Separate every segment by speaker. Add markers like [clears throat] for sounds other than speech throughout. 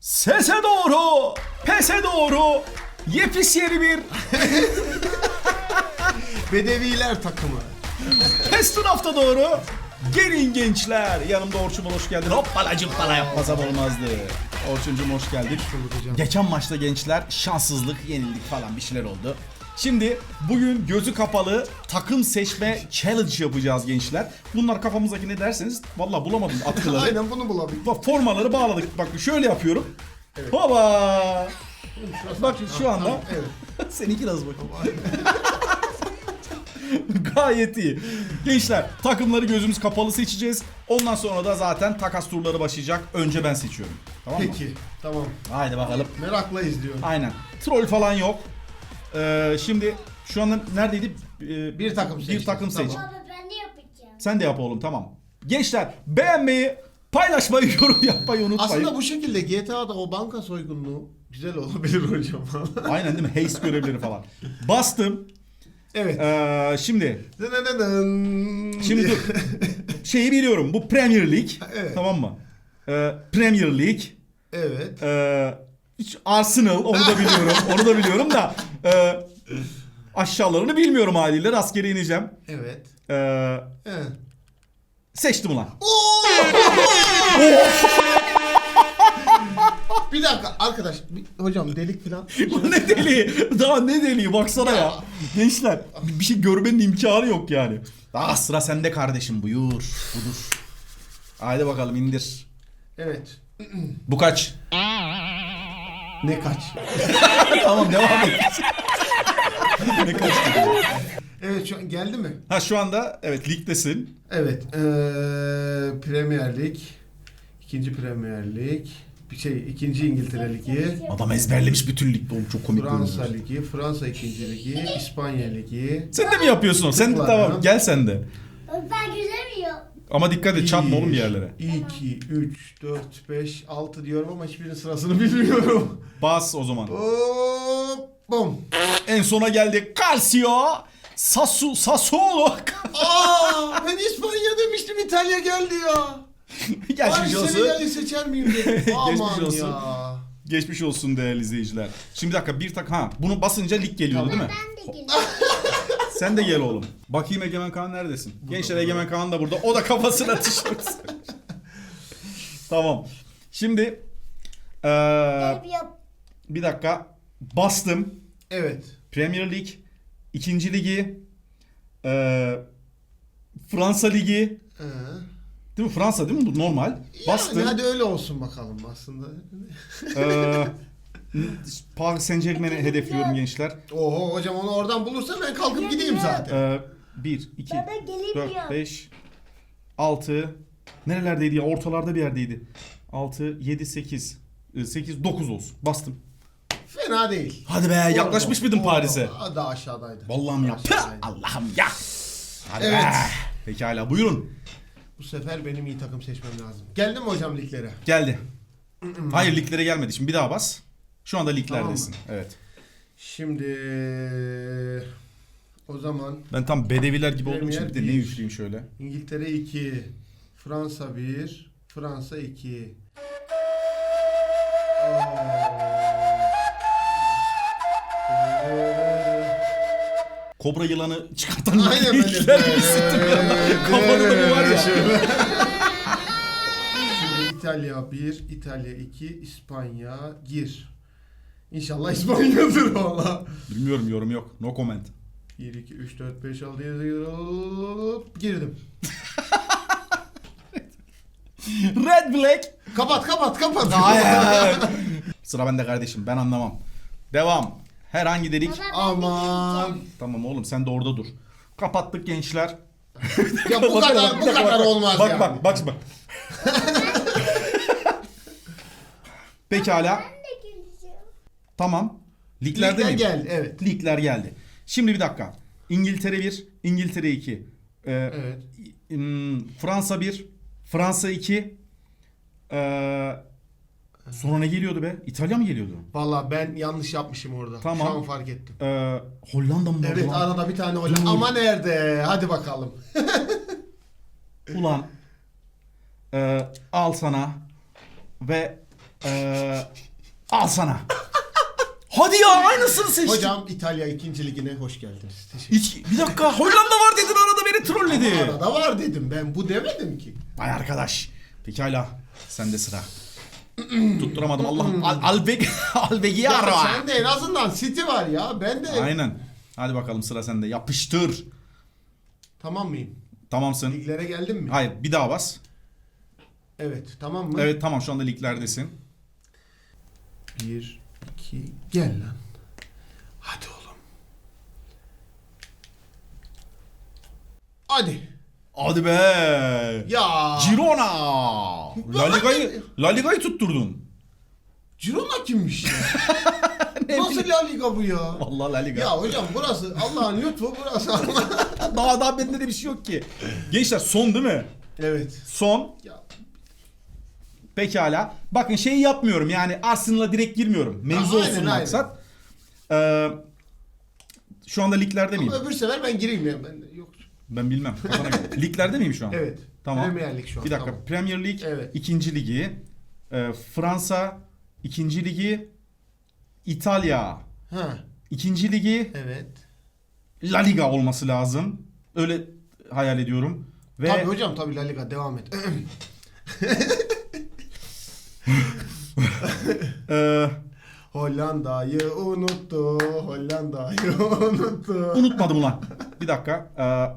Speaker 1: Sese doğru, pese doğru, yepis yeni bir [laughs]
Speaker 2: Bedeviler takımı.
Speaker 1: Pestin hafta doğru. Gelin gençler. Yanımda Orçun var, hoş geldin. Hoppala cıppala yapmasam olmazdı. Orçuncum hoş
Speaker 2: hocam.
Speaker 1: Geçen maçta gençler şanssızlık, yenildik falan bir şeyler oldu. Şimdi bugün gözü kapalı takım seçme challenge yapacağız gençler. Bunlar kafamızdaki ne derseniz valla bulamadım atkıları. [laughs]
Speaker 2: Aynen bunu bulabildim.
Speaker 1: Bak formaları bağladık. Bak şöyle yapıyorum. Hoba! Bak şu anda
Speaker 2: Evet. [laughs]
Speaker 1: Seninki nasıl bakayım? [laughs] Gayet iyi. Gençler takımları gözümüz kapalı seçeceğiz. Ondan sonra da zaten takas turları başlayacak. Önce ben seçiyorum. Tamam mı?
Speaker 2: Peki. Tamam.
Speaker 1: Haydi bakalım.
Speaker 2: Merakla izliyorum.
Speaker 1: Aynen. Troll falan yok. Ee, şimdi şu anda neredeydi? Ee,
Speaker 2: Bir takım
Speaker 1: Bir
Speaker 2: seçtik.
Speaker 1: takım seç.
Speaker 2: Tamam.
Speaker 3: Baba ben de yapacağım.
Speaker 1: Sen de yap oğlum tamam. Gençler beğenmeyi, paylaşmayı, [laughs] yorum yapmayı unutmayın.
Speaker 2: Aslında bu şekilde GTA'da o banka soygunluğu güzel olabilir [laughs] hocam.
Speaker 1: Aynen değil mi? Haste görevleri falan. Bastım.
Speaker 2: evet.
Speaker 1: Ee, şimdi. Şimdi dur. Şeyi biliyorum. Bu Premier League.
Speaker 2: Evet.
Speaker 1: Tamam mı? Ee, Premier League.
Speaker 2: Evet.
Speaker 1: Ee, Arsenal onu da biliyorum. onu da biliyorum da e, aşağılarını bilmiyorum haliyle. Rastgele ineceğim.
Speaker 2: Evet. Evet.
Speaker 1: seçtim ulan.
Speaker 2: Bir dakika arkadaş. bir- hocam delik falan. [laughs]
Speaker 1: Bu ne deliği? Daha ne deliği? Baksana ya. Gençler bir şey görmenin imkanı yok yani. Daha sıra sende kardeşim. Buyur. Budur. Haydi bakalım indir.
Speaker 2: Evet.
Speaker 1: Bu kaç? [laughs]
Speaker 2: Ne kaç? [laughs]
Speaker 1: tamam devam et. [laughs] ne kaç dedi?
Speaker 2: Evet şu an geldi mi?
Speaker 1: Ha şu anda evet ligdesin.
Speaker 2: Evet. Ee, Premier Lig. ikinci Premier Lig. Bir şey ikinci İngiltere Ligi.
Speaker 1: Adam ezberlemiş bütün ligde oğlum çok komik
Speaker 2: Fransa
Speaker 1: görünüyor.
Speaker 2: Ligi, Fransa ikinci Ligi, İspanya Ligi.
Speaker 1: Sen de mi yapıyorsun? Sen de
Speaker 2: Tıkla
Speaker 1: tamam
Speaker 2: ya.
Speaker 1: gel sen de.
Speaker 3: Ben göremiyorum.
Speaker 1: Ama dikkat et çarpma oğlum bir yerlere.
Speaker 2: 2, 3, 4, 5, 6 diyorum ama hiçbirinin sırasını [laughs] bilmiyorum.
Speaker 1: Bas o zaman.
Speaker 2: Hop, bom.
Speaker 1: En sona geldi. Calcio. Sasu, Sassuolo.
Speaker 2: Aa, ben İspanya demiştim İtalya geldi ya. [laughs]
Speaker 1: Geçmiş
Speaker 2: Bari
Speaker 1: olsun.
Speaker 2: Senegal'i seçer miyim dedim. [laughs] Aman
Speaker 1: olsun.
Speaker 2: ya.
Speaker 1: Geçmiş olsun değerli izleyiciler. Şimdi bir dakika bir tak ha bunu basınca lig geliyordu değil mi?
Speaker 3: Ben de geliyorum.
Speaker 1: Sen de gel oğlum. Bakayım Egemen Kaan neredesin? Gençler Egemen Kaan da burada. O da kafasına tişört. [laughs] tamam. Şimdi eee,
Speaker 3: yap.
Speaker 1: bir dakika bastım.
Speaker 2: Evet.
Speaker 1: Premier Lig, ikinci ligi, eee, Fransa ligi,
Speaker 2: Ee,
Speaker 1: değil mi? Fransa değil mi? Bu normal. Bastım.
Speaker 2: Yani hadi öyle olsun bakalım aslında.
Speaker 1: Eee, Paris Saint Germain'i hedefliyorum gençler.
Speaker 2: Oho hocam onu oradan bulursa ben kalkıp gideyim zaten.
Speaker 1: Eee 1, 2,
Speaker 3: Baba gelemiyor.
Speaker 1: 4, 5, 6, nerelerdeydi ya? Ortalarda bir yerdeydi. 6, 7, 8, 8, 9 olsun. Bastım.
Speaker 2: Fena değil.
Speaker 1: Hadi be yaklaşmış mıydın. Paris'e?
Speaker 2: Aa, Daha aşağıdaydı.
Speaker 1: Vallahi mi ya? Püh!
Speaker 2: Aşağıdaydı.
Speaker 1: Allah'ım ya. Hadi
Speaker 2: Evet.
Speaker 1: be. Pekala buyurun.
Speaker 2: Bu sefer benim iyi takım seçmem lazım. Geldi mi hocam liglere?
Speaker 1: Geldi. [clears throat] Hayır liglere gelmedi. Şimdi bir daha bas. Şu anda liglerdesin. Evet.
Speaker 2: Şimdi o zaman
Speaker 1: Ben tam bedeviler gibi olduğum için bir de ne yükleyeyim şöyle.
Speaker 2: İngiltere 2, Fransa 1, Fransa 2.
Speaker 1: Kobra yılanı çıkartan
Speaker 2: Aynen böyle.
Speaker 1: ligler gibi hissettim ya. Kafada da bu var ya.
Speaker 2: Şimdi İtalya 1, İtalya 2, İspanya gir. İnşallah İspanya'dır valla.
Speaker 1: Bilmiyorum yorum yok. No comment.
Speaker 2: 1, 2, 3, 4, 5, 6, 7, hop, girdim. [laughs]
Speaker 1: Red Black.
Speaker 2: Kapat kapat kapat.
Speaker 1: Hayır. [laughs] Sıra bende kardeşim. Ben anlamam. Devam. Herhangi dedik.
Speaker 3: Baba ben de
Speaker 2: Aman.
Speaker 1: Tamam oğlum sen de orada dur. Kapattık gençler.
Speaker 2: Ya bu kadar bu kadar olmaz
Speaker 1: bak,
Speaker 2: ya.
Speaker 1: Bak bak bak. [laughs] Pekala. Tamam. Liglerde
Speaker 2: Ligler
Speaker 1: miyim?
Speaker 2: geldi evet.
Speaker 1: Ligler geldi. Şimdi bir dakika. İngiltere 1, İngiltere 2. Ee,
Speaker 2: Evet.
Speaker 1: hmm, Fransa 1, Fransa 2. Ee, sonra ne geliyordu be? İtalya mı geliyordu?
Speaker 2: Valla ben yanlış yapmışım orada.
Speaker 1: Tamam.
Speaker 2: Şu an fark ettim.
Speaker 1: Ee, Hollanda mı? vardı
Speaker 2: Evet
Speaker 1: lan?
Speaker 2: arada bir tane Hollanda.
Speaker 1: Dur.
Speaker 2: Ama nerede? Hadi bakalım. [laughs]
Speaker 1: Ulan. Ee, al sana. Ve Ee, al sana. Hadi ya aynısını seçtim.
Speaker 2: Hocam İtalya 2. ligine hoş geldiniz. Teşekkür
Speaker 1: Hiç, bir dakika Hollanda var dedin arada beni trolledi.
Speaker 2: Arada var dedim ben bu demedim ki.
Speaker 1: Vay arkadaş. Pekala. Sende sıra. [clears throat] Tutturamadım Allah'ım. Al, [laughs] Albeg
Speaker 2: Ya
Speaker 1: Albegiaro.
Speaker 2: sende en azından City var ya. Ben de
Speaker 1: Aynen. Hadi bakalım sıra sende. Yapıştır.
Speaker 2: tamam mıyım?
Speaker 1: Tamamsın.
Speaker 2: Liglere geldim mi?
Speaker 1: Hayır bir daha bas.
Speaker 2: Evet tamam mı?
Speaker 1: Evet tamam şu anda liglerdesin.
Speaker 2: Bir, iki, gel lan. Hadi oğlum. Hadi.
Speaker 1: Hadi be.
Speaker 2: Ya.
Speaker 1: Girona. La Liga'yı La Liga'yı tutturdun.
Speaker 2: Girona kimmiş ya? [laughs] Nasıl La Liga bu ya?
Speaker 1: Vallahi La Liga.
Speaker 2: Ya hocam burası Allah'ın lütfu burası [laughs]
Speaker 1: daha daha bende de bir şey yok ki. Gençler son değil mi?
Speaker 2: evet.
Speaker 1: Son.
Speaker 2: Ya,
Speaker 1: Pekala. Bakın şeyi yapmıyorum yani Arsenal'a direkt girmiyorum. Mevzu
Speaker 2: Aynen,
Speaker 1: olsun
Speaker 2: aynen.
Speaker 1: maksat. Ee, şu anda liglerde miyim?
Speaker 2: ama öbür sefer ben gireyim ya. Ben de yok.
Speaker 1: Ben bilmem. Kafana göre. [laughs] liglerde miyim şu an?
Speaker 2: Evet.
Speaker 1: Tamam.
Speaker 2: Premier Lig şu an.
Speaker 1: Bir dakika.
Speaker 2: Tamam.
Speaker 1: Premier Lig
Speaker 2: Evet.
Speaker 1: ikinci ligi. Ee, Fransa ikinci ligi. İtalya
Speaker 2: Ha.
Speaker 1: ikinci ligi.
Speaker 2: Evet.
Speaker 1: La Liga olması lazım. Öyle hayal ediyorum. Ve
Speaker 2: Tabii hocam tabii La Liga devam et. [clears throat] [laughs] [laughs]
Speaker 1: e,
Speaker 2: Hollanda'yı unuttu. Hollanda'yı [laughs] unuttu.
Speaker 1: unutmadım lan. Bir dakika.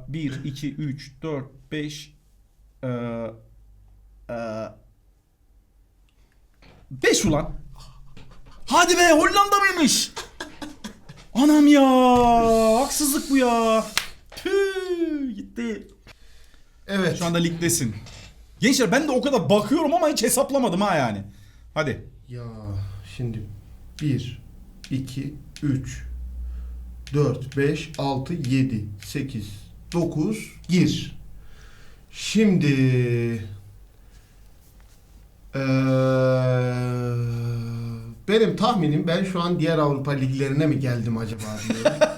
Speaker 1: Ee, 1, 2, 3, 4, 5 ee, ee, 5 ulan. Hadi be Hollanda mıymış? Anam ya. Haksızlık bu ya. Tüh, gitti.
Speaker 2: Evet.
Speaker 1: Şu anda ligdesin. Gençler ben de o kadar bakıyorum ama hiç hesaplamadım ha yani. Hadi.
Speaker 2: Ya şimdi 1, 2, 3, 4, 5, 6, 7, 8, 9, gir. Şimdi eee, benim tahminim ben şu an diğer Avrupa liglerine mi geldim acaba diyorum. [laughs]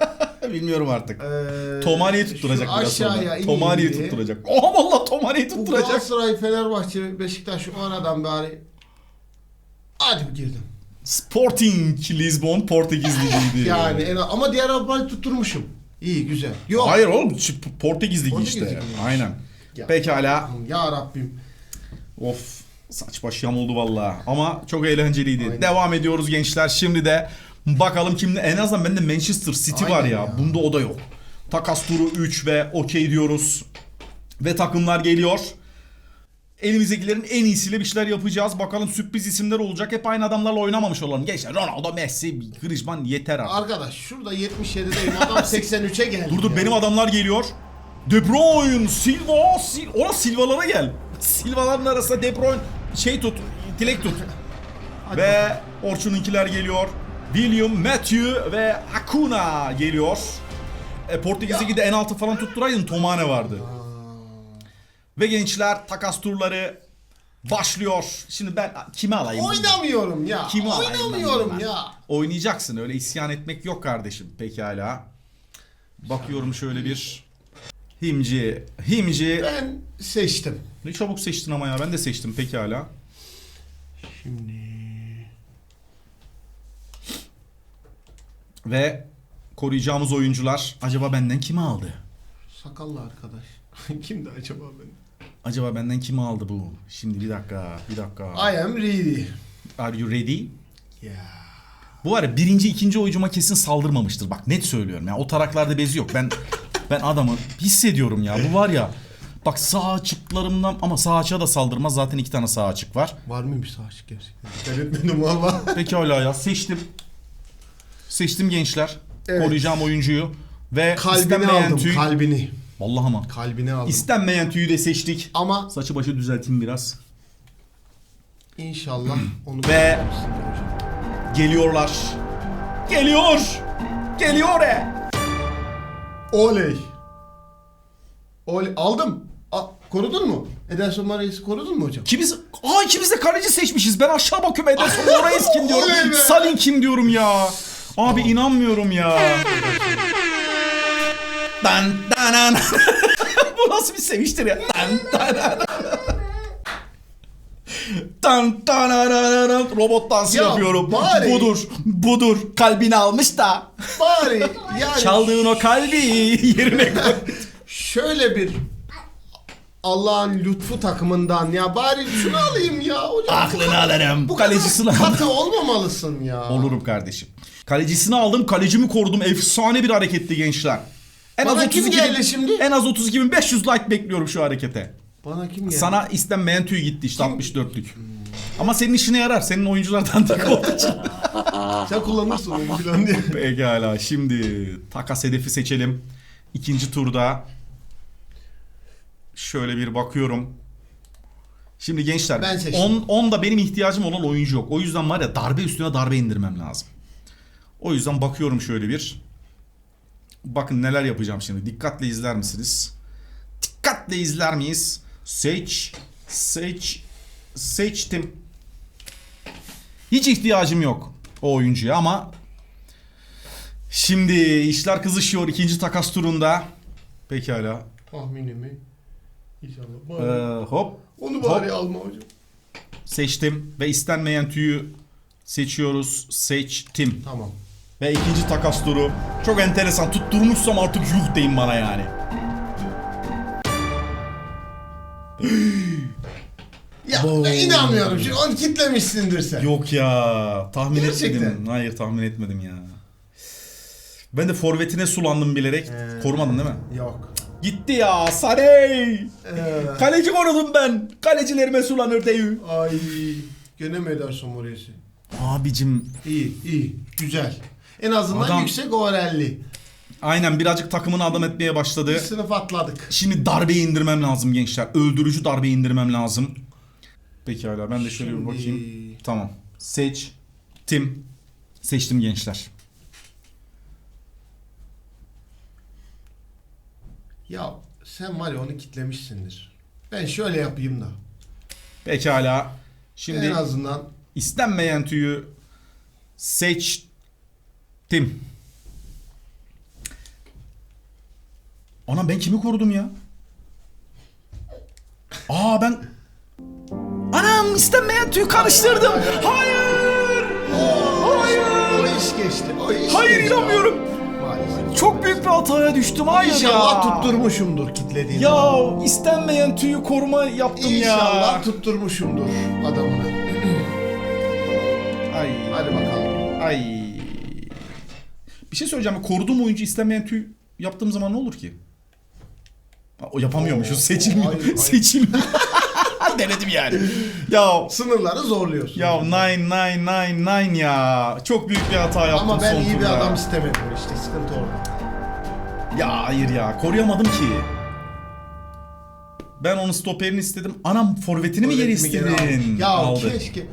Speaker 1: Bilmiyorum artık.
Speaker 2: Eee,
Speaker 1: Tomani'yi tutturacak
Speaker 2: şu
Speaker 1: biraz
Speaker 2: aşağıya
Speaker 1: sonra.
Speaker 2: ineyim
Speaker 1: Tomani'yi
Speaker 2: bir.
Speaker 1: tutturacak. [laughs] Oha valla Tomani'yi
Speaker 2: Bu
Speaker 1: tutturacak.
Speaker 2: Galatasaray, Fenerbahçe, Beşiktaş şu aradan bari hadi bir girdim.
Speaker 1: Sporting Lisbon Portekiz [laughs] ligiydi.
Speaker 2: Yani en, ama diğer Avrupa'yı tutturmuşum. İyi güzel. Yok.
Speaker 1: Hayır oğlum şu Portekiz ligi
Speaker 2: Portekiz
Speaker 1: işte.
Speaker 2: ligi miymiş?
Speaker 1: Aynen.
Speaker 2: Ya.
Speaker 1: Pekala.
Speaker 2: Ya Rabbim.
Speaker 1: Of saç baş yamuldu valla. Ama çok eğlenceliydi.
Speaker 2: Aynen.
Speaker 1: Devam ediyoruz gençler. Şimdi de bakalım kimde en azından bende Manchester City var
Speaker 2: Aynen
Speaker 1: ya.
Speaker 2: ya.
Speaker 1: Bunda o da yok. Takas turu 3 ve okey diyoruz. Ve takımlar geliyor. Elimizdekilerin en iyisiyle bir şeyler yapacağız. Bakalım sürpriz isimler olacak. Hep aynı adamlarla oynamamış olalım. Gençler Ronaldo, Messi, Griezmann yeter artık.
Speaker 2: Arkadaş şurada 77'deyim adam [laughs] 83'e geldi.
Speaker 1: Dur dur
Speaker 2: ya.
Speaker 1: benim adamlar geliyor. De Bruyne, Silva, Sil Ola Silva'lara gel. Silva'ların arasında De Bruyne şey tut, dilek tut. Ve Orçun'unkiler geliyor. William, Matthew ve Acuna geliyor. E, Portekiz'deki de en altı falan tutturaydın Tomane vardı. Ve gençler takas turları başlıyor. Şimdi ben kimi alayım?
Speaker 2: Oynamıyorum ya.
Speaker 1: Kimi alayım
Speaker 2: Oynamıyorum ya.
Speaker 1: Oynayacaksın öyle isyan etmek yok kardeşim. Pekala. Bakıyorum şöyle bir. Himci. Himci.
Speaker 2: Ben seçtim.
Speaker 1: Ne çabuk seçtin ama ya ben de seçtim pekala.
Speaker 2: Şimdi
Speaker 1: Ve koruyacağımız oyuncular acaba benden kimi aldı?
Speaker 2: sakallı arkadaş. [laughs] Kimdi acaba ben?
Speaker 1: Acaba benden kimi aldı bu? Şimdi bir dakika, bir dakika.
Speaker 2: I am ready.
Speaker 1: Are you ready?
Speaker 2: Ya.
Speaker 1: Bu var ya birinci, ikinci oyuncuma kesin saldırmamıştır. Bak net söylüyorum ya. O taraklarda bezi yok. Ben ben adamı hissediyorum ya. Bu var ya. Bak sağ açıklarımdan ama sağ açığa da saldırmaz. Zaten iki tane sağ açık var.
Speaker 2: Var mıymış sağ açık gerçekten? Dikkat etmedim valla.
Speaker 1: Pekala ya seçtim. Seçtim gençler.
Speaker 2: Evet.
Speaker 1: Koruyacağım oyuncuyu. Ve
Speaker 2: Kalbini
Speaker 1: istenmeyen
Speaker 2: aldım
Speaker 1: tüy.
Speaker 2: kalbini.
Speaker 1: Vallahi ama.
Speaker 2: Kalbini aldım.
Speaker 1: İstenmeyen tüyü de seçtik.
Speaker 2: Ama
Speaker 1: Saçı başı düzelteyim biraz.
Speaker 2: inşallah [clears throat] onu
Speaker 1: Ve-. Geliyorlar. Geliyor. Geliyor e.
Speaker 2: Oley. Oley. Aldım. A, korudun mu? Ederson Marius'u korudun mu hocam?
Speaker 1: Kimiz... Aa ikimiz de kaleci seçmişiz. Ben aşağı bakıyorum Ederson Moraes kim [laughs] diyorum.
Speaker 2: Oley be.
Speaker 1: Salin kim diyorum ya. Abi inanmıyorum ya. Dan danan. [laughs] Bu nasıl bir sevinçtir ya. Dan danan. Tan tanananan robot dansı
Speaker 2: Ya
Speaker 1: yapıyorum.
Speaker 2: bari-
Speaker 1: Budur. Budur. Kalbini almış da.
Speaker 2: Bari yani
Speaker 1: Çaldığın o kalbi yerine koy.
Speaker 2: şöyle bir Allah'ın lütfu takımından ya bari şunu alayım ya hocam.
Speaker 1: Aklını alırım.
Speaker 2: Bu
Speaker 1: Kalecisini
Speaker 2: kadar
Speaker 1: aldım.
Speaker 2: katı olmamalısın ya.
Speaker 1: Olurum kardeşim. Kalecisini aldım. Kalecimi korudum. Efsane bir hareketti gençler. En
Speaker 2: Bana
Speaker 1: az
Speaker 2: kim
Speaker 1: 32
Speaker 2: geldi şimdi?
Speaker 1: En az 32.500 like bekliyorum şu harekete.
Speaker 2: Bana kim geldi?
Speaker 1: Sana istenmeyen tüy gitti işte 64'lük. Ama senin işine yarar. Senin oyunculardan tek olduğu için. [laughs]
Speaker 2: Sen kullanırsın onu falan diye.
Speaker 1: Pekala şimdi takas hedefi seçelim. İkinci turda şöyle bir bakıyorum. Şimdi gençler
Speaker 2: Ben seçtim.
Speaker 1: 10 10 da benim ihtiyacım olan oyuncu yok. O yüzden var ya darbe üstüne darbe indirmem lazım. O yüzden bakıyorum şöyle bir. Bakın neler yapacağım şimdi. Dikkatle izler misiniz? Dikkatle izler miyiz? Seç seç seçtim. Hiç ihtiyacım yok o oyuncuya ama Şimdi işler kızışıyor ikinci takas turunda. Pekala.
Speaker 2: Tahminimi. İnşallah.
Speaker 1: Ee,
Speaker 2: Bari.
Speaker 1: hop
Speaker 2: Onu bari alma hocam.
Speaker 1: seçtim ve istenmeyen tüyü seçiyoruz. Seçtim.
Speaker 2: Tamam.
Speaker 1: Ve ikinci takas turu. Çok enteresan. Tutturmuşsam artık yuh deyin bana yani. [gasps]
Speaker 2: Ya ben inanmıyorum. Şimdi onu kitlemişsindir sen.
Speaker 1: Yok ya. Tahmin
Speaker 2: Gerçekten.
Speaker 1: etmedim. Hayır tahmin etmedim ya. Ben de forvetine sulandım bilerek.
Speaker 2: Ee.
Speaker 1: Korumadın değil mi?
Speaker 2: Yok.
Speaker 1: Gitti ya. Sarey.
Speaker 2: Ee,
Speaker 1: Kaleci korudum ben. Kalecilerime sulanır deyü.
Speaker 2: ay. Gene mi Ederson Mories'i?
Speaker 1: Abicim
Speaker 2: İyi, iyi. Güzel. En azından
Speaker 1: Adam-
Speaker 2: yüksek overall'li.
Speaker 1: aynen birazcık takımını adam etmeye
Speaker 2: Bir
Speaker 1: başladı.
Speaker 2: sınıf atladık.
Speaker 1: Şimdi darbe indirmem lazım gençler. Öldürücü darbe indirmem lazım. Pekala ben de şöyle bir
Speaker 2: Şimdi-
Speaker 1: bakayım. Tamam. Seç. Tim. Seçtim gençler.
Speaker 2: Ya sen var ya onu kitlemişsindir. Ben şöyle yapayım da.
Speaker 1: Pekala. Şimdi
Speaker 2: en azından
Speaker 1: istenmeyen tüyü seçtim. Ana ben kimi korudum ya? Aa ben... Anam istenmeyen tüyü karıştırdım. Hayır. Hayır.
Speaker 2: o iş geçti. O iş
Speaker 1: Hayır
Speaker 2: geçti.
Speaker 1: inanmıyorum. Çok büyük bir hataya düştüm. Hayır
Speaker 2: İnşallah
Speaker 1: ya.
Speaker 2: tutturmuşumdur kitlediğini.
Speaker 1: Ya istenmeyen tüyü koruma yaptım
Speaker 2: İnşallah
Speaker 1: ya.
Speaker 2: tutturmuşumdur adamını.
Speaker 1: Ay.
Speaker 2: Hadi bakalım.
Speaker 1: Ay. Bir şey söyleyeceğim. Koruduğum oyuncu istenmeyen tüy yaptığım zaman ne olur ki? Ha, O yapamıyormuşuz. Seçilmiyor.
Speaker 2: hayır, hayır.
Speaker 1: Seçilmiyor. Denedim yani. Ya
Speaker 2: Sınırları zorluyorsun.
Speaker 1: ya nine nine nine nine ya. Çok büyük bir hata yaptım
Speaker 2: Ama ben
Speaker 1: son
Speaker 2: iyi bir
Speaker 1: turda.
Speaker 2: adam istemedim işte sıkıntı orada.
Speaker 1: Ya hayır ya. Koruyamadım ki. Ben onun stoperini istedim. Anam forvetini mi geri
Speaker 2: Öğretimi geri
Speaker 1: istedin?
Speaker 2: Ya
Speaker 1: Aldı.
Speaker 2: keşke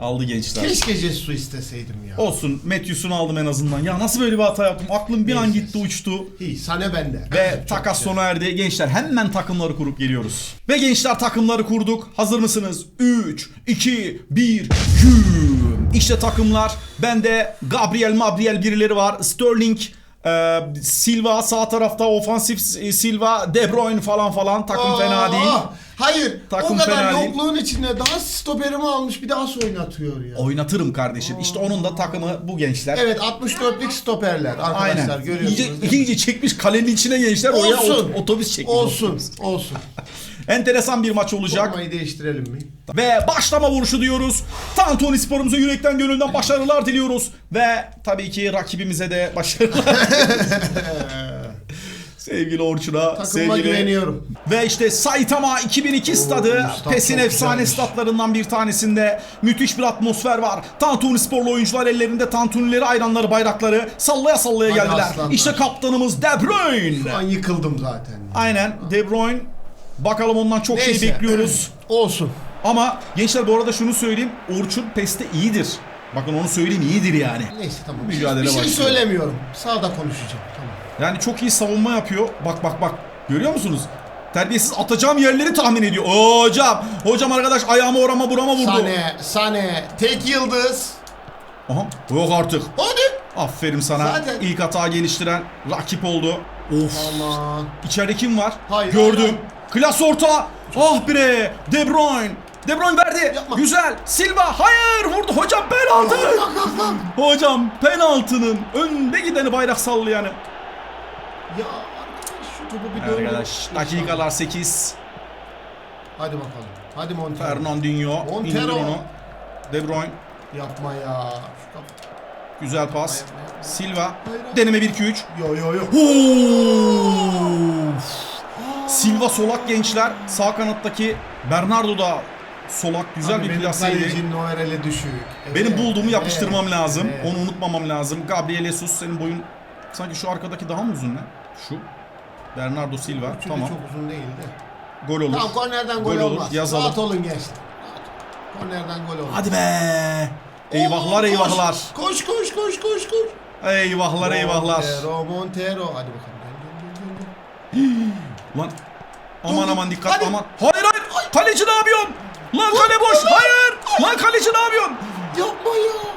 Speaker 1: Aldı gençler.
Speaker 2: keşke Jesu isteseydim ya.
Speaker 1: Olsun. Matthews'unu aldım en azından. Ya nasıl böyle bir hata yaptım? Aklım bir an gitti uçtu.
Speaker 2: İyi sana bende.
Speaker 1: Ve
Speaker 2: Çok
Speaker 1: takas
Speaker 2: güzel.
Speaker 1: sona erdi. Gençler hemen takımları kurup geliyoruz. Ve gençler takımları kurduk. Hazır mısınız? 3, 2, 1, güm. İşte takımlar. Bende Gabriel Mabriel birileri var. Sterling, e, Silva sağ tarafta ofansif Silva, De Bruyne falan falan. Takım
Speaker 2: Aa,
Speaker 1: fena değil.
Speaker 2: Hayır.
Speaker 1: Takım
Speaker 2: o kadar
Speaker 1: fena değil.
Speaker 2: yokluğun içinde daha stoperimi almış bir daha oynatıyor ya.
Speaker 1: Oynatırım kardeşim. İşte onun da takımı bu gençler.
Speaker 2: Evet 64'lük stoperler arkadaşlar
Speaker 1: Aynen.
Speaker 2: görüyorsunuz.
Speaker 1: İyice,
Speaker 2: değil
Speaker 1: iyice çekmiş kalenin içine gençler. Oraya
Speaker 2: Olsun.
Speaker 1: ot- otobüs çekmiş.
Speaker 2: Olsun. Olsun. [laughs]
Speaker 1: Enteresan bir maç olacak.
Speaker 2: Formayı değiştirelim mi?
Speaker 1: Ve başlama vuruşu diyoruz. Tantuni sporumuza yürekten gönülden başarılar diliyoruz. Ve tabii ki rakibimize de başarılar. [laughs] Sevgili Orçun'a,
Speaker 2: Takımıma
Speaker 1: sevgili...
Speaker 2: güveniyorum.
Speaker 1: Ve işte Saitama 2002 stadı,
Speaker 2: stat
Speaker 1: PES'in
Speaker 2: çok
Speaker 1: efsane
Speaker 2: güzelmiş.
Speaker 1: statlarından bir tanesinde müthiş bir atmosfer var. Tantuni sporlu oyuncular ellerinde tantunileri, ayranları, bayrakları sallaya sallaya
Speaker 2: Hadi
Speaker 1: geldiler.
Speaker 2: aslanlar.
Speaker 1: İşte kaptanımız De Bruyne.
Speaker 2: Şu an yıkıldım zaten.
Speaker 1: Aynen De Bruyne. Bakalım ondan çok
Speaker 2: Neyse.
Speaker 1: şey bekliyoruz. [clears throat]
Speaker 2: Olsun.
Speaker 1: Ama gençler bu arada şunu söyleyeyim. Orçun PES'te iyidir. Bakın onu söyleyeyim iyidir yani.
Speaker 2: Neyse tamam.
Speaker 1: Mücadele
Speaker 2: bir şey
Speaker 1: başlıyor.
Speaker 2: söylemiyorum. Sağda konuşacağım. Tamam.
Speaker 1: Yani çok iyi savunma yapıyor. Bak bak bak. Görüyor musunuz? Terbiyesiz atacağım yerleri tahmin ediyor. Oo, hocam. Hocam arkadaş ayağıma orama burama vurdu.
Speaker 2: Sane, Sane, tek yıldız.
Speaker 1: Aha. Yok artık.
Speaker 2: Hadi.
Speaker 1: Aferin sana.
Speaker 2: Zaten-
Speaker 1: İlk hata geliştiren rakip oldu. Of.
Speaker 2: Aman.
Speaker 1: İçeride kim var?
Speaker 2: Hayır,
Speaker 1: Gördüm.
Speaker 2: hayır.
Speaker 1: Klas orta. Ah bre. De Bruyne. De Bruyne verdi.
Speaker 2: Yapma.
Speaker 1: Güzel. Silva hayır vurdu hocam penaltı. hocam penaltının önde gideni bayrak sallayanı.
Speaker 2: Ya şu topu bir döndür.
Speaker 1: Arkadaş dakikalar 8.
Speaker 2: Hadi bakalım. Hadi Montero.
Speaker 1: Fernandinho
Speaker 2: Montero.
Speaker 1: onu. De Bruyne
Speaker 2: Yapma ya.
Speaker 1: Güzel pas.
Speaker 2: Yapma, yapma.
Speaker 1: Silva
Speaker 2: hayır.
Speaker 1: deneme 1 2 3.
Speaker 2: Yo yo yo.
Speaker 1: Of! Silva solak gençler. Sağ kanattaki Bernardo da solak güzel
Speaker 2: Abi
Speaker 1: bir
Speaker 2: benim
Speaker 1: plaseydi.
Speaker 2: kalecinin Noerel'e düşük.
Speaker 1: Benim
Speaker 2: Evet,
Speaker 1: bulduğumu yapıştırmam
Speaker 2: evet,
Speaker 1: lazım.
Speaker 2: evet.
Speaker 1: Onu unutmamam lazım. Gabriel Jesus senin boyun sanki şu arkadaki daha mı uzun ne? Şu. Bernardo Silva.
Speaker 2: Üçü
Speaker 1: tamam.
Speaker 2: çok uzun değil de.
Speaker 1: Gol olur.
Speaker 2: Tamam kornerden gol,
Speaker 1: Gol olur,
Speaker 2: olmaz.
Speaker 1: yazalım.
Speaker 2: Rahat olun gençler. Kornerden gol olmaz.
Speaker 1: Hadi be. Eyvahlar
Speaker 2: Oo,
Speaker 1: eyvahlar.
Speaker 2: Koş koş koş koş koş.
Speaker 1: Eyvahlar eyvahlar.
Speaker 2: Montero Montero. Hadi bakalım. [gasps]
Speaker 1: Lan. Aman aman dikkat
Speaker 2: hadi.
Speaker 1: aman. Hayır hayır. Kaleci ne yapıyorsun? Lan kale boş. Hayır. Lan kaleci ne yapıyorsun?
Speaker 2: Yapma ya.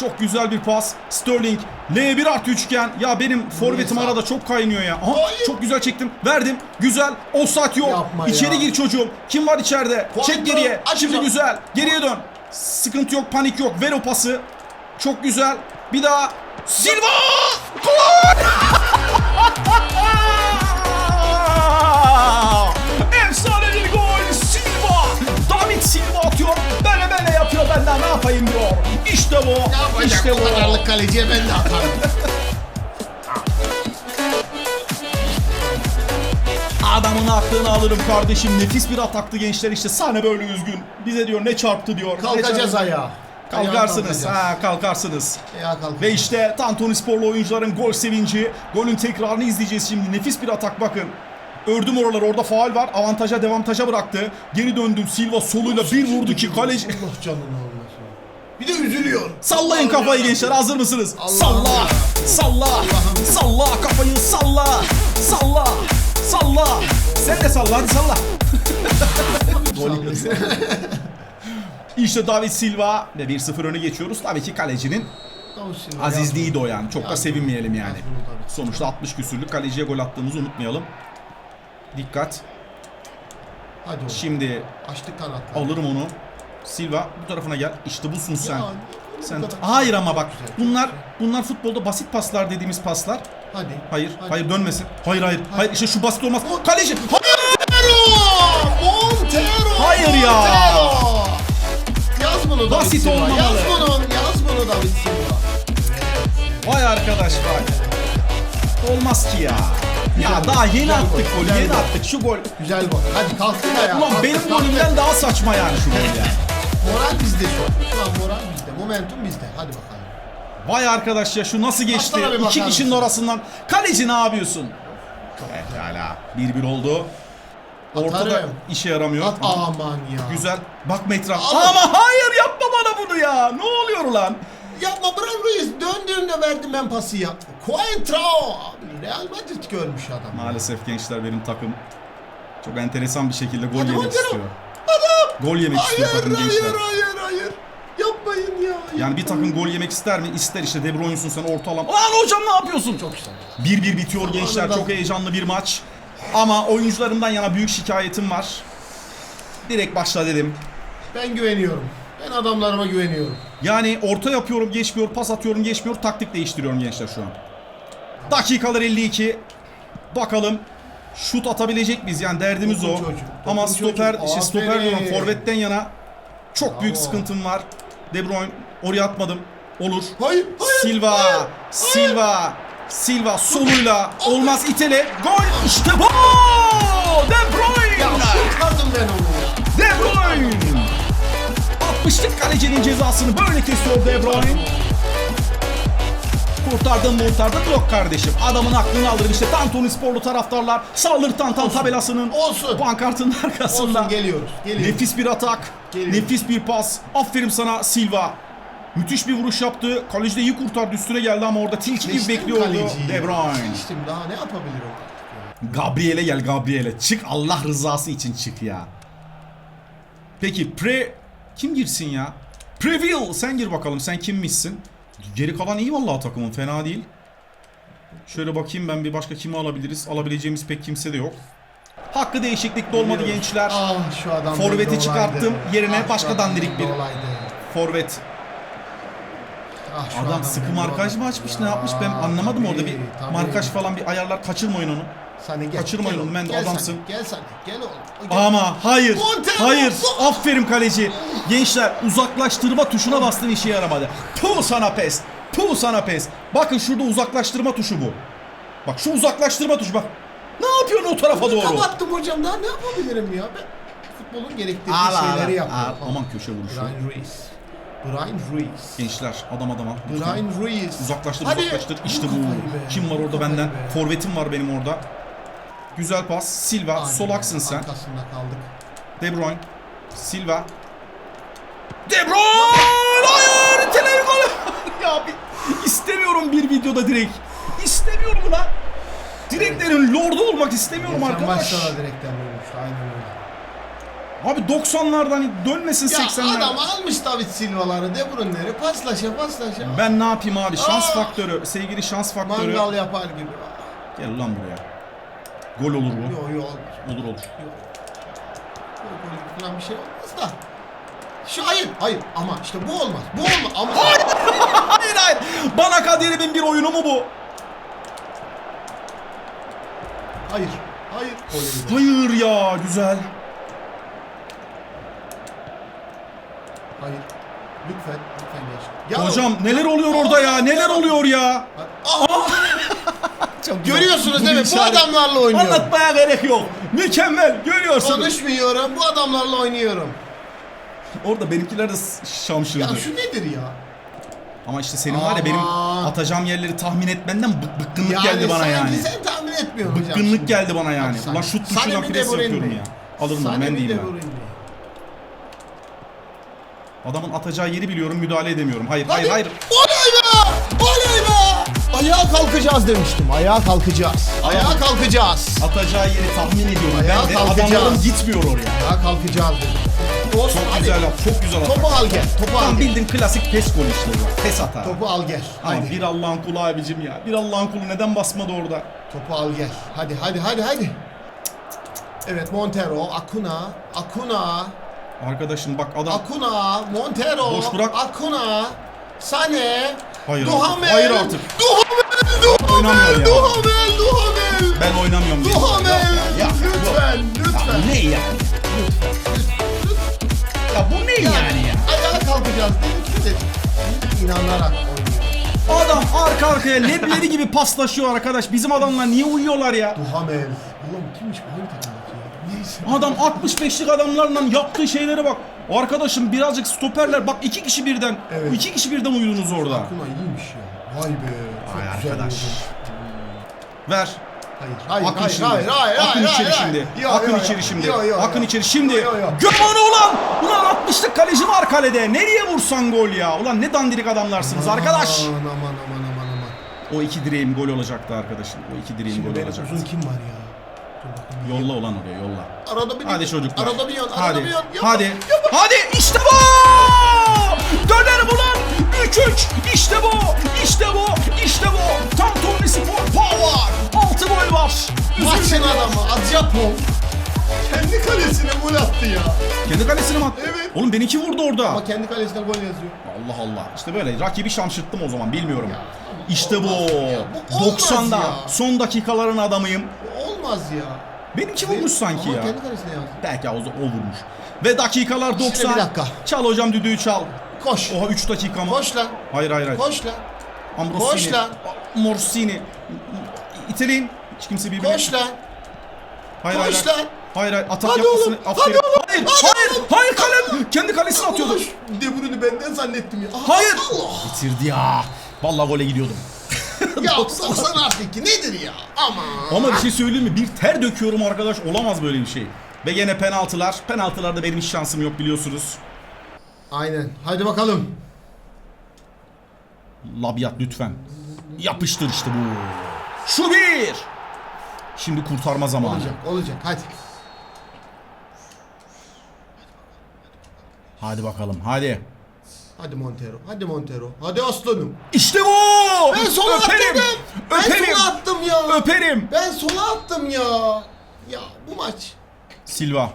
Speaker 1: Çok güzel bir pas. Sterling. L1 artı üçgen. Ya benim forvetim
Speaker 2: Neyse.
Speaker 1: arada çok kaynıyor ya. Aha,
Speaker 2: Hayır.
Speaker 1: çok güzel çektim. Verdim. Güzel. Offside yok.
Speaker 2: Yapma
Speaker 1: İçeri
Speaker 2: ya.
Speaker 1: gir çocuğum. Kim var içeride?
Speaker 2: Puan
Speaker 1: Çek geriye.
Speaker 2: Aç
Speaker 1: Şimdi güzel. Geriye dön. Sıkıntı yok. Panik yok. Ver o pası. Çok güzel. Bir daha. Silva! İşte bu.
Speaker 2: Ne
Speaker 1: İşte
Speaker 2: bu kadarlık kaleciye ben de atarım.
Speaker 1: Adamın aklını alırım kardeşim. Nefis bir ataktı gençler işte. Sahne böyle üzgün. Bize diyor ne çarptı diyor.
Speaker 2: Kalkacağız
Speaker 1: çarptı?
Speaker 2: ayağa.
Speaker 1: Kalkarsınız. Ha kalkarsınız. Ve işte Tantuni Sporlu oyuncuların gol sevinci. Golün tekrarını izleyeceğiz şimdi. Nefis bir atak bakın. Ördüm oraları orada faal var. Avantaja devantaja bıraktı. Geri döndüm Silva soluyla bir vurdu ki kaleci.
Speaker 2: Allah almasın. Bir de üzülüyor.
Speaker 1: Sallayın
Speaker 2: Allah'ım
Speaker 1: kafayı
Speaker 2: yarabbim.
Speaker 1: gençler hazır mısınız?
Speaker 2: Allah'ım
Speaker 1: Salla,
Speaker 2: ya.
Speaker 1: salla,
Speaker 2: Allah'ım.
Speaker 1: salla kafayı salla, salla, salla. Sen de salla hadi salla. [laughs] İşte David Silva ve 1-0 öne geçiyoruz. Tabii ki kalecinin azizliği de o yani. Çok da sevinmeyelim yani. Sonuçta 60 küsürlük kaleciye gol attığımızı unutmayalım. Dikkat.
Speaker 2: Hadi oğlum.
Speaker 1: Şimdi
Speaker 2: Açtık kanatları.
Speaker 1: alırım onu. Silva bu tarafına gel. İşte busun sen.
Speaker 2: Ya,
Speaker 1: Sen hayır ama bak bunlar bunlar futbolda basit paslar dediğimiz paslar.
Speaker 2: Hadi.
Speaker 1: Hayır,
Speaker 2: Hadi.
Speaker 1: hayır dönmesin. Hayır, hayır. Hayır işte şu basit olmaz. Kaleci. Hayır!
Speaker 2: Montero! Montero!
Speaker 1: Hayır ya!
Speaker 2: Montero! Yaz bunu
Speaker 1: Basit
Speaker 2: Silva.
Speaker 1: olmamalı.
Speaker 2: Yaz bunu, yaz bunu David Silva.
Speaker 1: Vay arkadaş vay. Olmaz ki ya. Ya
Speaker 2: Güzel
Speaker 1: daha
Speaker 2: gol,
Speaker 1: yeni
Speaker 2: güzel
Speaker 1: attık
Speaker 2: gol,
Speaker 1: golü. Yeni
Speaker 2: gol.
Speaker 1: attık şu gol.
Speaker 2: Güzel gol. Hadi kalktık ayağa.
Speaker 1: Ulan benim golümden daha saçma yani şu gol ya.
Speaker 2: Moral bizde şu an. Şu an moral bizde. Momentum bizde. Hadi bakalım.
Speaker 1: Vay arkadaş ya şu nasıl geçti?
Speaker 2: Bir bakar
Speaker 1: İki kişinin
Speaker 2: mısın?
Speaker 1: arasından. Kaleci ne yapıyorsun? Evet hala. 1-1 oldu. Ortada
Speaker 2: Atarım.
Speaker 1: işe yaramıyor.
Speaker 2: At aman ya.
Speaker 1: Güzel. Bakma etraf.
Speaker 2: Al.
Speaker 1: Ama hayır yapma bana bunu ya. Ne oluyor lan?
Speaker 2: Yapma Brian Ruiz. Döndüğünde verdim ben pası ya. Coentrao. Abi Real Madrid görmüş adam.
Speaker 1: Maalesef gençler benim takım çok enteresan bir şekilde gol
Speaker 2: Hadi
Speaker 1: yemek
Speaker 2: Montero.
Speaker 1: istiyor. Gol yemek istiyor
Speaker 2: Hayır,
Speaker 1: takım
Speaker 2: hayır,
Speaker 1: gençler.
Speaker 2: hayır, hayır. Yapmayın ya.
Speaker 1: Yani bir takım gol yemek ister mi? İster işte De Bruyne'sun sen orta alan. Lan hocam ne yapıyorsun?
Speaker 2: Çok güzel.
Speaker 1: 1-1 bitiyor gençler.
Speaker 2: Zamanında-
Speaker 1: Çok heyecanlı bir maç. Ama oyuncularımdan yana büyük şikayetim var. Direkt başla dedim.
Speaker 2: Ben güveniyorum. Ben adamlarıma güveniyorum.
Speaker 1: Yani orta yapıyorum geçmiyor, pas atıyorum geçmiyor, taktik değiştiriyorum gençler şu an. Dakikalar 52. Bakalım şut atabilecek miyiz? Yani derdimiz
Speaker 2: Dokun
Speaker 1: o.
Speaker 2: çocuk,
Speaker 1: Ama
Speaker 2: dokun
Speaker 1: stoper,
Speaker 2: çocuk.
Speaker 1: işte stoper
Speaker 2: Aferin.
Speaker 1: diyorum, forvetten yana çok büyük
Speaker 2: Bravo.
Speaker 1: sıkıntım var. De Bruyne oraya atmadım. Olur.
Speaker 2: Hayır, hayır.
Speaker 1: Silva,
Speaker 2: hayır.
Speaker 1: Silva, Silva soluyla olmaz itele. Gol işte bu! De
Speaker 2: Ya
Speaker 1: Bruyne!
Speaker 2: kurtardım ben onu ya.
Speaker 1: De Bruyne! 60'lık kalecinin cezasını böyle kesiyor De Bruyne. Kurtardın kurtardın yok kardeşim. Adamın aklını alırım işte Tantuni sporlu taraftarlar saldırı tantan tabelasının
Speaker 2: Olsun.
Speaker 1: pankartın arkasında.
Speaker 2: Olsun geliyoruz. Geliyoruz.
Speaker 1: Nefis bir atak.
Speaker 2: Geliyor.
Speaker 1: Nefis bir pas. Aferin sana Silva. Müthiş bir vuruş yaptı. Kaleci de iyi kurtardı. Üstüne geldi ama orada tilki gibi bekliyordu.
Speaker 2: kaleciyi.
Speaker 1: De Bruyne.
Speaker 2: Geçtim daha ne yapabilirim?
Speaker 1: Gabriel'e gel Gabriel'e. Çık Allah rızası için çık ya. Peki Pre... Kim girsin ya? Preville sen gir bakalım sen kimmişsin? Geri kalan iyi vallahi takımın fena değil. Şöyle bakayım ben bir başka kimi alabiliriz? Alabileceğimiz pek kimse de yok. Hakkı değişiklikte olmadı gençler.
Speaker 2: Ah şu adam
Speaker 1: Forveti çıkarttım, yerine
Speaker 2: Ah,
Speaker 1: başka
Speaker 2: adam
Speaker 1: dandirik bir-. Forvet.
Speaker 2: Ah, şu
Speaker 1: Adam sıkı
Speaker 2: bende
Speaker 1: markaj mı açmış
Speaker 2: ya.
Speaker 1: ne yapmış ben anlamadım orada bir
Speaker 2: Tabii, tabii.
Speaker 1: markaj falan bir ayarlar kaçırmayın onu.
Speaker 2: Sani gel.
Speaker 1: Onu,
Speaker 2: oğlum,
Speaker 1: Mendy,
Speaker 2: gel
Speaker 1: adamsın.
Speaker 2: Sani, Gel Sani gel oğlum. Gel.
Speaker 1: Ama hayır.
Speaker 2: Montero!
Speaker 1: Hayır. Aferin kaleci. Gençler uzaklaştırma tuşuna bastın işe yaramadı. Puh sana pes. Puh sana pes. Bakın şurada uzaklaştırma tuşu bu. Bak şu uzaklaştırma tuşu bak. Ne yapıyorsun o tarafa doğru?
Speaker 2: Kapattım hocam daha ne yapabilirim ya ben futbolun gerektirdiği
Speaker 1: Al, al,
Speaker 2: şeyleri
Speaker 1: al,
Speaker 2: yapıyorum.
Speaker 1: Aman köşe vuruşu.
Speaker 2: Brian Ruiz. Brian Ruiz.
Speaker 1: Gençler adam adama.
Speaker 2: Brian Ruiz.
Speaker 1: Uzaklaştır
Speaker 2: Hadi.
Speaker 1: uzaklaştır. İşte bu. Kim var orada benden?
Speaker 2: be.
Speaker 1: Forvetim var benim orada. Güzel pas. Silva.
Speaker 2: Aynen,
Speaker 1: Solaksın sen.
Speaker 2: Arkasında kaldık.
Speaker 1: De Bruyne. Silva. De Bruyne! Hayır! Gol! [laughs] ya bir, istemiyorum bir videoda direkt. İstemiyorum lan. Direklerin lordu olmak istemiyorum
Speaker 2: Geçen
Speaker 1: arkadaş.
Speaker 2: maçta da direkten vurmuştu aynen öyle.
Speaker 1: Abi 90'lardan dönmesin
Speaker 2: Ya
Speaker 1: 80'ler.
Speaker 2: adam almış David Silva'ları, De Bruyne'leri paslaşa paslaşa.
Speaker 1: Ben ne yapayım abi? Şans
Speaker 2: Aa!
Speaker 1: faktörü. Sevgili şans faktörü.
Speaker 2: Mangal yapar gibi.
Speaker 1: Gel lan buraya. Gol olur bu.
Speaker 2: Yok yok.
Speaker 1: Olur olur.
Speaker 2: Yok. Öyle falan bir şey olmaz da. Şu hayır, hayır ama işte bu olmaz. Bu olmaz ama
Speaker 1: Hayır hayır. Bana Kadir'imin bir oyunu mu bu?
Speaker 2: hayır. Hayır. Gol
Speaker 1: Hayır ya güzel.
Speaker 2: Hayır. Lütfen, lütfen geç. Ya
Speaker 1: Hocam neler oluyor orada ya? Neler oluyor ya? Çok
Speaker 2: Görüyorsunuz değil mi? Bu
Speaker 1: işaret-
Speaker 2: adamlarla oynuyorum.
Speaker 1: Anlatmaya gerek yok. Mükemmel. Görüyorsunuz.
Speaker 2: Konuşmuyorum. Bu adamlarla oynuyorum.
Speaker 1: Orada benimkiler de s-
Speaker 2: Ya
Speaker 1: şamşırdı.
Speaker 2: şu nedir ya?
Speaker 1: Ama işte senin var ya benim
Speaker 2: Aman.
Speaker 1: atacağım yerleri tahmin etmenden bık- bıkkınlık geldi bana
Speaker 2: sanki
Speaker 1: yani.
Speaker 2: sen tahmin etmiyorsun hocam.
Speaker 1: Bıkkınlık geldi bana yani.
Speaker 2: Bak sen-
Speaker 1: Ulan şut
Speaker 2: Sané mi,
Speaker 1: pres
Speaker 2: De Bruyne
Speaker 1: yapıyorum
Speaker 2: mi?
Speaker 1: ya. Alırım
Speaker 2: Sané
Speaker 1: bunu ben
Speaker 2: mi,
Speaker 1: diyeyim
Speaker 2: De
Speaker 1: ben.
Speaker 2: Bruyne mi?
Speaker 1: Adamın atacağı yeri biliyorum müdahale edemiyorum. Hayır
Speaker 2: Hadi.
Speaker 1: hayır hayır.
Speaker 2: Oley be! Oley! Ayağa kalkacağız demiştim. Ayağa kalkacağız. Ayağa kalkacağız.
Speaker 1: Atacağı yeri tahmin ediyorum.
Speaker 2: Ayağa
Speaker 1: ben de
Speaker 2: kalkacağız.
Speaker 1: adamlarım gitmiyor oraya.
Speaker 2: Ayağa kalkacağız dedim. Olsun,
Speaker 1: Çok
Speaker 2: hadi.
Speaker 1: güzel çok güzel atak.
Speaker 2: Topu al gel. Topu al
Speaker 1: Tam
Speaker 2: gel.
Speaker 1: bildiğin klasik pes golü işte bu. Pes hata.
Speaker 2: Topu al gel.
Speaker 1: Ama
Speaker 2: Hadi.
Speaker 1: bir Allah'ın kulu abicim ya. Bir Allah'ın kulu neden basmadı orada?
Speaker 2: Topu al gel. Hadi hadi hadi hadi. Evet Montero, Acuna, Acuna,
Speaker 1: Arkadaşım bak adam
Speaker 2: Acuna, Montero,
Speaker 1: Boş bırak.
Speaker 2: Acuna, Sane,
Speaker 1: Hayır
Speaker 2: Duhamel,
Speaker 1: artık, hayır artık.
Speaker 2: Duhamel, Duhamel,
Speaker 1: Oynamıyor ya.
Speaker 2: Duhamel, Duhamel,
Speaker 1: ben oynamıyorum. diye.
Speaker 2: Duhamel,
Speaker 1: Ya, ya,
Speaker 2: lütfen,
Speaker 1: Ya
Speaker 2: lütfen.
Speaker 1: bu ne yani? Ya bu ne yani ya?
Speaker 2: Ayağa kalkacağız dedik. İnanarak oynuyor.
Speaker 1: Adam arka arkaya leblebi gibi paslaşıyor arkadaş. Bizim adamlar niye uyuyorlar ya?
Speaker 2: Duhamel. Oğlum kimmiş bu hangi takımdaki ya? Neyse.
Speaker 1: Adam 65'lik adamlarla yaptığı şeylere bak. Arkadaşım birazcık stoperler bak iki kişi birden.
Speaker 2: Evet.
Speaker 1: iki kişi birden uyudunuz orada.
Speaker 2: Acuna iyiymiş ya. Vay be. Çok
Speaker 1: Vay
Speaker 2: güzel
Speaker 1: arkadaş. Ver.
Speaker 2: Hayır, hayır,
Speaker 1: Akın
Speaker 2: hayır,
Speaker 1: şimdi.
Speaker 2: hayır, hayır,
Speaker 1: Akın
Speaker 2: hayır,
Speaker 1: içeri
Speaker 2: hayır,
Speaker 1: şimdi.
Speaker 2: hayır.
Speaker 1: Akın içeri şimdi.
Speaker 2: Yo,
Speaker 1: Akın içeri şimdi.
Speaker 2: Yo.
Speaker 1: Göm onu ulan. Ulan 60'lık kaleci var kalede. Nereye vursan gol ya. Ulan ne dandirik adamlarsınız arkadaş.
Speaker 2: Aman aman aman aman aman.
Speaker 1: O iki direğim gol olacaktı arkadaşım. O iki direğim
Speaker 2: Şimdi
Speaker 1: gol
Speaker 2: benim
Speaker 1: olacaktı.
Speaker 2: uzun kim var ya?
Speaker 1: Yolla ulan oraya yolla.
Speaker 2: Arada bir
Speaker 1: Hadi çocuklar.
Speaker 2: Arada bir yan, arada
Speaker 1: Hadi.
Speaker 2: bir yan. Yapma,
Speaker 1: Hadi.
Speaker 2: yapma.
Speaker 1: Hadi. İşte bu. Dönerim ulan. 3-3. İşte bu. İşte bu. İşte bu. Tam Tony Spor Power. 6 gol var.
Speaker 2: Maçın adamı Adjapon. Kendi kalesine gol attı ya.
Speaker 1: Kendi kalesine mi attı?
Speaker 2: Evet.
Speaker 1: Oğlum benimki vurdu orada.
Speaker 2: Ama kendi kalesine gol yazıyor.
Speaker 1: Allah Allah. İşte böyle rakibi şamşırttım o zaman bilmiyorum.
Speaker 2: Ya,
Speaker 1: işte bu.
Speaker 2: ya. Bu olmaz
Speaker 1: 90'da
Speaker 2: ya.
Speaker 1: son dakikaların adamıyım.
Speaker 2: Olmaz ya.
Speaker 1: Benimki vurmuş sanki
Speaker 2: Ama
Speaker 1: ya.
Speaker 2: kendi kalesine yazdı.
Speaker 1: Belki o, o vurmuş. Ve dakikalar 90.
Speaker 2: Şimdi bir dakika.
Speaker 1: Çal hocam düdüğü çal.
Speaker 2: Koş.
Speaker 1: Oha 3 dakika mı?
Speaker 2: Koş lan.
Speaker 1: Hayır hayır hayır.
Speaker 2: Koş lan.
Speaker 1: Ambrosini.
Speaker 2: Koş lan.
Speaker 1: Morsini. İteleyin. Hiç kimse birbirini.
Speaker 2: Koş lan.
Speaker 1: Hayır
Speaker 2: Koş
Speaker 1: hayır.
Speaker 2: lan.
Speaker 1: hayır. Hayır. Atak
Speaker 2: Hadi
Speaker 1: yapmasını.
Speaker 2: oğlum,
Speaker 1: aferin.
Speaker 2: hadi oğlum,
Speaker 1: Hayır.
Speaker 2: hadi
Speaker 1: hayır.
Speaker 2: oğlum.
Speaker 1: Hayır kalem. Kendi kalesine atıyordu.
Speaker 2: De Bruyne'i benden zannettim ya. Aha,
Speaker 1: Hayır.
Speaker 2: Allah.
Speaker 1: Bitirdi ya. Vallahi gole gidiyordum. [laughs]
Speaker 2: Ya 90 artı 2 nedir ya? Aman.
Speaker 1: Ama bir şey söyleyeyim mi? Bir ter döküyorum arkadaş. Olamaz böyle bir şey. Ve yine penaltılar. Penaltılarda benim hiç şansım yok biliyorsunuz.
Speaker 2: Aynen. Hadi bakalım.
Speaker 1: Labiat lütfen. Yapıştır işte bu. Şu bir. Şimdi kurtarma zamanı.
Speaker 2: Olacak, olacak. Hadi.
Speaker 1: Hadi bakalım hadi.
Speaker 2: Hadi Montero. Hadi Montero. Hadi aslanım.
Speaker 1: İşte bu.
Speaker 2: Ben sola
Speaker 1: Öperim.
Speaker 2: attım. Ben
Speaker 1: Öperim.
Speaker 2: sola attım ya.
Speaker 1: Öperim.
Speaker 2: Ben sola attım ya. Ya bu maç
Speaker 1: Silva.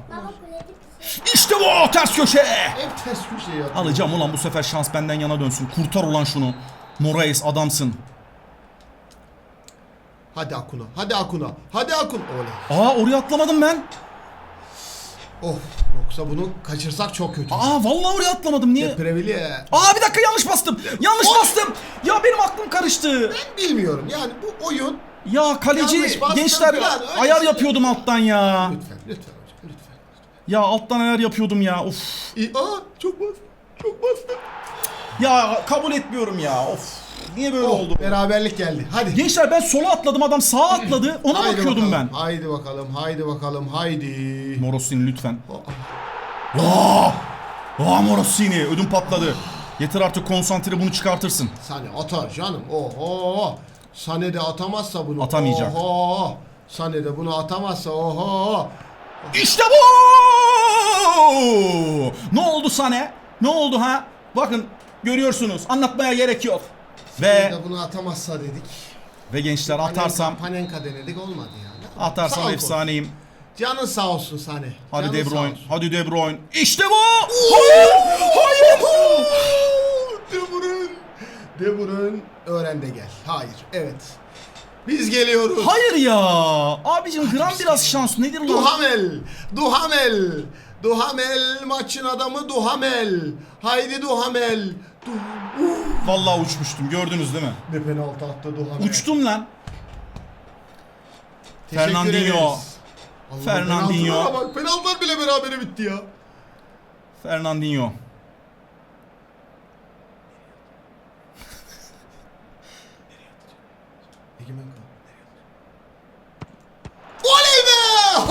Speaker 1: İşte bu ters köşe.
Speaker 2: hep ters köşeye atıyor.
Speaker 1: Alacağım ulan bu sefer şans benden yana dönsün. Kurtar ulan şunu. Moraes adamsın.
Speaker 2: Hadi Akuna. Hadi Akuna. Hadi Akuna. Oley.
Speaker 1: Aa oraya atlamadım ben.
Speaker 2: Of. Yoksa bunu kaçırsak çok kötü.
Speaker 1: Aa vallahi oraya atlamadım niye?
Speaker 2: Previlye.
Speaker 1: Aa bir dakika yanlış bastım. Yanlış bastım. Ya benim aklım karıştı.
Speaker 2: Ben bilmiyorum. Yani bu oyun
Speaker 1: Ya kaleci
Speaker 2: bastım
Speaker 1: gençler
Speaker 2: falan,
Speaker 1: ayar
Speaker 2: şey.
Speaker 1: yapıyordum alttan ya.
Speaker 2: Lütfen, lütfen hocam, lütfen.
Speaker 1: Ya alttan ayar yapıyordum ya. Of.
Speaker 2: İyi, aa, çok bastım, çok bastım.
Speaker 1: Ya kabul etmiyorum ya. Of. Niye böyle
Speaker 2: Oh,
Speaker 1: oldu?
Speaker 2: beraberlik geldi. Hadi.
Speaker 1: Gençler ben sola atladım adam sağa atladı. Ona
Speaker 2: Haydi
Speaker 1: bakıyordum
Speaker 2: bakalım,
Speaker 1: ben.
Speaker 2: Haydi bakalım, haydi bakalım, haydi.
Speaker 1: Morosini lütfen.
Speaker 2: Oh,
Speaker 1: Aa! Aa Morosini ödüm patladı. Yeter artık konsantre bunu çıkartırsın.
Speaker 2: Sane atar canım. Oho. Sane de atamazsa bunu.
Speaker 1: Atamayacak.
Speaker 2: Oho. Sane de bunu atamazsa oho.
Speaker 1: İşte bu! Ne oldu Sane? Ne oldu ha? Bakın görüyorsunuz. Anlatmaya gerek yok. Ve
Speaker 2: de bunu atamazsa dedik.
Speaker 1: ve gençler atarsam
Speaker 2: Panenka denedik olmadı yani. Sağ
Speaker 1: atarsam efsaneyim.
Speaker 2: Canın sağ olsun Sane.
Speaker 1: Hadi
Speaker 2: Canın
Speaker 1: De
Speaker 2: sağ
Speaker 1: Bruyne.
Speaker 2: olsun.
Speaker 1: Hadi De Bruyne. İşte bu! Hayır! Hayır!
Speaker 2: De Bruyne. De Bruyne öğren de gel. Hayır. Evet. Biz geliyoruz.
Speaker 1: Hayır ya! Abicim gram biraz şans nedir lan?
Speaker 2: Duhamel. Duhamel. Duhamel maçın adamı Duhamel. Haydi Duhamel. Duhamel.
Speaker 1: Vallahi uçmuştum gördünüz değil mi?
Speaker 2: Ne penaltı attı Duhamel.
Speaker 1: Uçtum lan.
Speaker 2: Teşekkür
Speaker 1: Fernandinho.
Speaker 2: ederiz. Allah,
Speaker 1: Fernandinho.
Speaker 2: penaltılara Bak penaltılar bile berabere bitti ya.
Speaker 1: Fernandinho.
Speaker 2: Egemen kal. Oley be!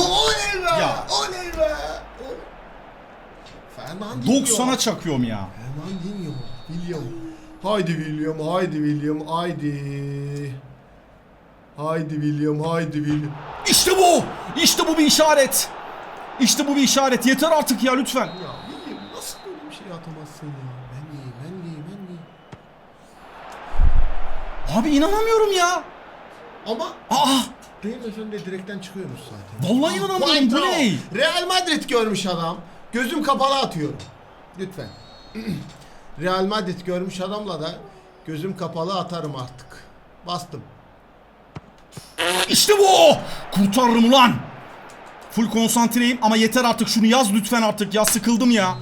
Speaker 2: Oley be!
Speaker 1: Ya.
Speaker 2: Oley be! Oley. Fernandinho.
Speaker 1: 90'a çakıyorum ya.
Speaker 2: Fernandinho. William. Haydi William, haydi William, haydi. Haydi William, haydi William.
Speaker 1: İşte bu! İşte bu bir işaret. İşte bu bir işaret. Yeter artık ya lütfen.
Speaker 2: Ya William nasıl böyle bir şey atamazsın ya? Ben değil, ben değil, ben değil.
Speaker 1: Abi inanamıyorum ya.
Speaker 2: Ama
Speaker 1: Aa!
Speaker 2: Davidson de direkten çıkıyormuş zaten.
Speaker 1: Vallahi inanamıyorum. Bu ne?
Speaker 2: Real Madrid görmüş adam. Gözüm kapalı atıyorum. Lütfen. [clears throat] Real Madrid görmüş adamla da gözüm kapalı atarım artık. Bastım.
Speaker 1: İşte bu! Kurtarırım ulan. Full konsantreyim ama yeter artık şunu yaz lütfen artık ya sıkıldım ya.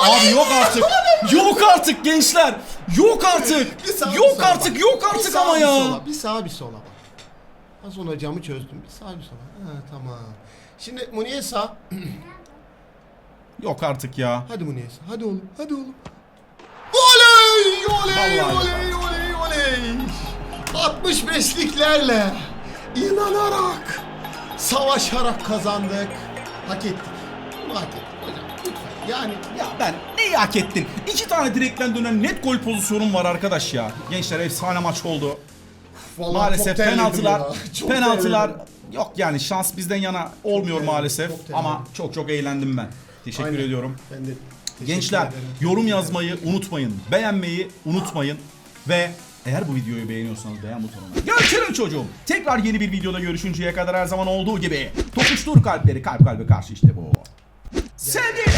Speaker 1: Abi yok artık. Yok artık gençler. Yok artık.
Speaker 2: Bir sağa, bir
Speaker 1: Yok artık
Speaker 2: bak.
Speaker 1: yok
Speaker 2: Bir
Speaker 1: artık
Speaker 2: sağa,
Speaker 1: ama
Speaker 2: bir
Speaker 1: ya.
Speaker 2: sola, Bir sağa bir sola bak. Az sonra camı çözdüm. Bir sağa bir sola. Ha, tamam. Şimdi Muniesa. [clears throat]
Speaker 1: Yok artık ya.
Speaker 2: Hadi Muniesa. Hadi oğlum. Hadi oğlum. Oley! Oley!
Speaker 1: Vallahi.
Speaker 2: Oley! Oley! Oley! 65'liklerle inanarak savaşarak kazandık. Hak ettik. Bunu hak ettik hocam. Lütfen. Yani
Speaker 1: Ya ben neyi hak ettin? İki tane direkten dönen net gol pozisyonum var arkadaş ya. Gençler efsane maç oldu.
Speaker 2: vallahi
Speaker 1: maalesef
Speaker 2: çok terledim
Speaker 1: penaltılar
Speaker 2: ya. [laughs] Çok
Speaker 1: penaltılar
Speaker 2: terledim.
Speaker 1: yok yani şans bizden yana olmuyor
Speaker 2: terledim,
Speaker 1: maalesef
Speaker 2: çok terledim.
Speaker 1: ama çok çok eğlendim ben. Teşekkür
Speaker 2: Aynen.
Speaker 1: ediyorum.
Speaker 2: Ben de teşekkür
Speaker 1: Gençler
Speaker 2: ederim.
Speaker 1: yorum yazmayı unutmayın. Beğenmeyi unutmayın. Ve eğer bu videoyu beğeniyorsanız beğen butonuna. Görüşürüz çocuğum. Tekrar yeni bir videoda görüşünceye kadar her zaman olduğu gibi. Tokuştur kalpleri kalp kalbe karşı işte bu. Sevgi.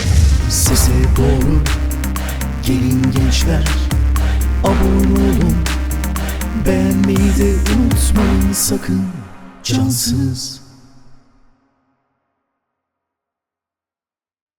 Speaker 4: Sese doğru gelin gençler Abone olun Beğenmeyi de unutmayın sakın Cansız